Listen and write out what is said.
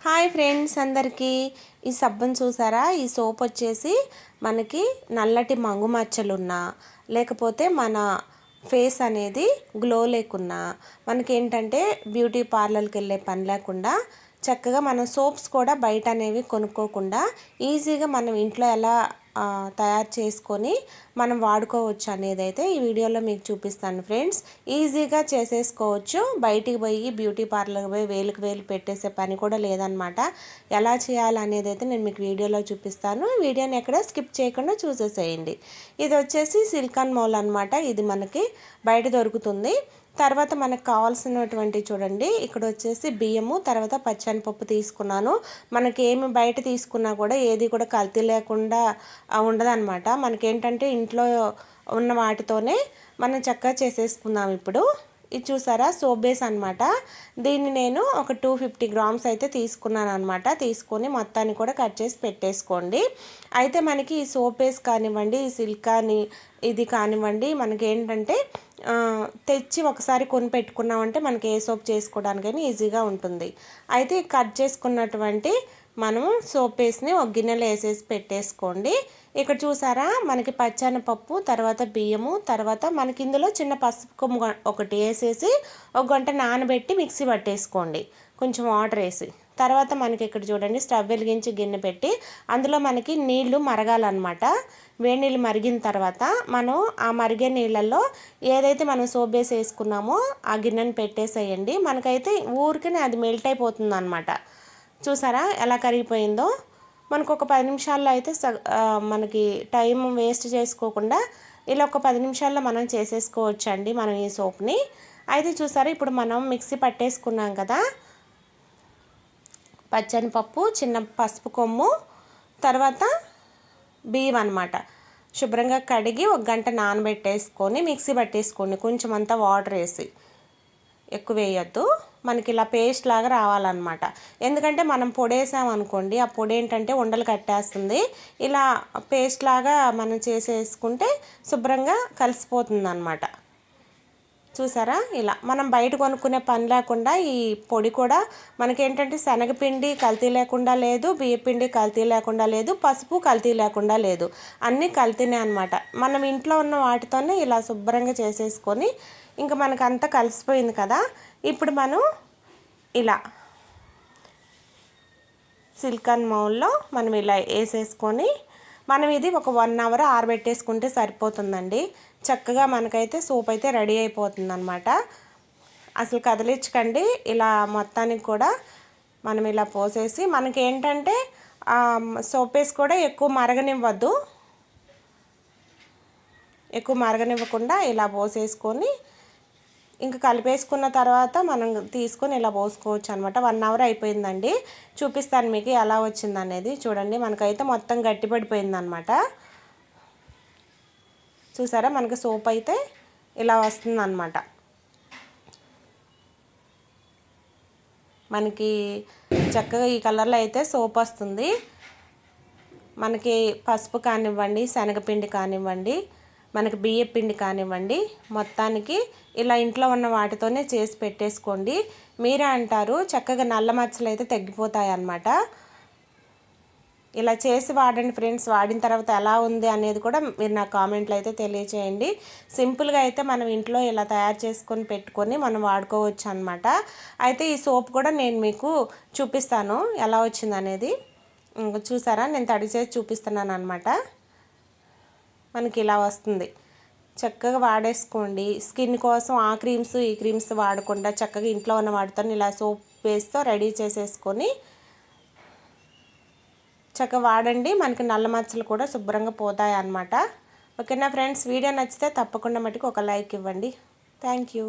Hi friends అందరికీ. ఈ సబ్బును చూసారా? ఈ సోప్ వచ్చేసి మనకి నల్లటి మంగు మచ్చలున్నా లేకపోతే మన ఫేస్ అనేది గ్లో లేకున్నా మనకి ఏంటంటే బ్యూటీ పార్లర్కి వెళ్ళే పని లేకుండా చక్కగా మనం సోప్స్ కూడా బయట అనేవి కొనుక్కోకుండా ఈజీగా మనం ఇంట్లో ఎలా తయారు చేసుకొని మనం వాడుకోవచ్చు అనేది అయితే ఈ వీడియోలో మీకు చూపిస్తాను ఫ్రెండ్స్. ఈజీగా చేసేసుకోవచ్చు. బయటికి పోయి బ్యూటీ పార్లర్కి పోయి వేలుకు వేలు పెట్టేసే పని కూడా లేదనమాట ఎలా చేయాలనేది అయితే నేను మీకు వీడియోలో చూపిస్తాను. వీడియోని ఎక్కడ స్కిప్ చేయకుండా చూసేసేయండి. ఇది వచ్చేసి సిల్కాన్ మౌల్ అనమాట ఇది మనకి బయట దొరుకుతుంది. తర్వాత మనకు కావాల్సినటువంటి చూడండి ఇక్కడ వచ్చేసి బియ్యము తర్వాత పచ్చనిపప్పు తీసుకున్నాను. మనకి ఏమి బయట తీసుకున్నా కూడా ఏది కూడా కల్తీ లేకుండా ఉండదన్నమాట. మనకేంటంటే ఇంట్లో ఉన్న వాటితోనే మనం చక్కగా చేసేసుకుందాం ఇప్పుడు. ఇది చూసారా? సోప్ బేస్ అనమాట దీన్ని నేను ఒక టూ ఫిఫ్టీ గ్రామ్స్ అయితే తీసుకున్నాను అనమాట తీసుకొని మొత్తాన్ని కూడా కట్ చేసి పెట్టేసుకోండి. అయితే మనకి ఈ సోప్ బేస్ కానివ్వండి ఈ సిల్క్ కానీ ఇది కానివ్వండి మనకి ఏంటంటే తెచ్చి ఒకసారి కొని పెట్టుకున్నామంటే మనకి ఏ సోప్ చేసుకోవడానికైనా ఈజీగా ఉంటుంది. అయితే కట్ చేసుకున్నటువంటి మనము సోప్ ఒక గిన్నెలో వేసేసి పెట్టేసుకోండి. ఇక్కడ చూసారా? మనకి పచ్చనపప్పు తర్వాత బియ్యము తర్వాత మనకి ఇందులో చిన్న పసుపు కొమ్ము ఒకటి వేసేసి ఒక గంట నానబెట్టి మిక్సీ పట్టేసుకోండి. కొంచెం వాటర్ వేసి. తర్వాత మనకి ఇక్కడ చూడండి స్టవ్ వెలిగించి గిన్నె పెట్టి అందులో మనకి నీళ్ళు మరగాలన్నమాట. వేడి నీళ్ళు మరిగిన తర్వాత మనం ఆ మరిగే నీళ్ళల్లో ఏదైతే మనం సోబేసి వేసుకున్నామో ఆ గిన్నెని పెట్టేసేయండి. మనకైతే ఊరికనే అది మెల్ట్ అయిపోతుంది అనమాట చూసారా ఎలా కరిగిపోయిందో? మనకు ఒక పది నిమిషాల్లో అయితే మనకి టైం వేస్ట్ చేసుకోకుండా ఇలా ఒక పది నిమిషాల్లో మనం చేసేసుకోవచ్చు అండి మనం ఈ సోప్ని. అయితే చూసారా ఇప్పుడు మనం మిక్సీ పట్టేసుకున్నాం కదా? పచ్చని పప్పు చిన్న పసుపు కొమ్ము తర్వాత బియ్యం అనమాట శుభ్రంగా కడిగి ఒక గంట నానబెట్టేసుకొని మిక్సీ పట్టేసుకోండి. కొంచెం అంతా వాటర్ వేసి. ఎక్కువ వేయద్దు. మనకి ఇలా పేస్ట్ లాగా రావాలన్నమాట. ఎందుకంటే మనం పొడేసాం అనుకోండి ఆ పొడి ఏంటంటే ఉండలు కట్టేస్తుంది. ఇలా పేస్ట్ లాగా మనం చేసేసుకుంటే శుభ్రంగా కలిసిపోతుంది అనమాట చూసారా? ఇలా మనం బయట కొనుక్కునే పని లేకుండా ఈ పొడి కూడా మనకేంటంటే శనగపిండి కల్తీ లేకుండా లేదు బియ్యపిండి కల్తీ లేకుండా లేదు పసుపు కల్తీ లేకుండా లేదు. అన్నీ కల్తీనే అనమాట మనం ఇంట్లో ఉన్న వాటితోనే ఇలా శుభ్రంగా చేసేసుకొని ఇంకా మనకంతా కలిసిపోయింది కదా. ఇప్పుడు మనం ఇలా సిల్కాన్ మౌల్లో మనం ఇలా వేసేసుకొని మనం ఇది ఒక వన్ అవర్ ఆరబెట్టేసుకుంటే సరిపోతుందండి. చక్కగా మనకైతే సూప్ అయితే రెడీ అయిపోతుంది అనమాట అసలు కదిలించకండి. ఇలా మొత్తానికి కూడా మనం ఇలా పోసేసి మనకి ఏంటంటే సోప్ వేసి కూడా ఎక్కువ మరగనివ్వద్దు. ఎక్కువ మరగనివ్వకుండా ఇలా పోసేసుకొని ఇంకా కలిపేసుకున్న తర్వాత మనం తీసుకొని ఇలా పోసుకోవచ్చు అనమాట వన్ అవర్ అయిపోయిందండి. చూపిస్తాను మీకు ఎలా వచ్చింది అనేది చూడండి మనకైతే మొత్తం గట్టిపడిపోయింది అనమాట చూసారా మనకి సోప్ అయితే ఇలా వస్తుంది అనమాట మనకి చక్కగా ఈ కలర్లో అయితే సోప్ వస్తుంది. మనకి పసుపు కానివ్వండి శనగపిండి కానివ్వండి మనకి బియ్య పిండి కానివ్వండి మొత్తానికి ఇలా ఇంట్లో ఉన్న వాటితోనే చేసి పెట్టేసుకోండి. మీరే అంటారు చక్కగా నల్ల మచ్చలు అయితే తగ్గిపోతాయి అన్నమాట ఇలా చేసి వాడండి ఫ్రెండ్స్ వాడిన తర్వాత ఎలా ఉంది అనేది కూడా మీరు నా కామెంట్లో అయితే తెలియచేయండి. సింపుల్గా అయితే మనం ఇంట్లో ఇలా తయారు చేసుకొని పెట్టుకొని మనం వాడుకోవచ్చు అనమాట అయితే ఈ సోప్ కూడా నేను మీకు చూపిస్తాను ఎలా వచ్చింది అనేది చూసారా? నేను తడి చేసి చూపిస్తున్నాను అనమాట మనకి ఇలా వస్తుంది. చక్కగా వాడేసుకోండి. స్కిన్ కోసం ఆ క్రీమ్స్ ఈ క్రీమ్స్ వాడకుండా చక్కగా ఇంట్లో ఉన్న వాటితో ఇలా సోప్ వేస్తో రెడీ చేసేసుకొని చక్కగా వాడండి. మనకి నల్ల మచ్చలు కూడా శుభ్రంగా పోతాయి అన్నమాట ఓకేనా ఫ్రెండ్స్? వీడియో నచ్చితే తప్పకుండా మటుకు ఒక లైక్ ఇవ్వండి. Thank you.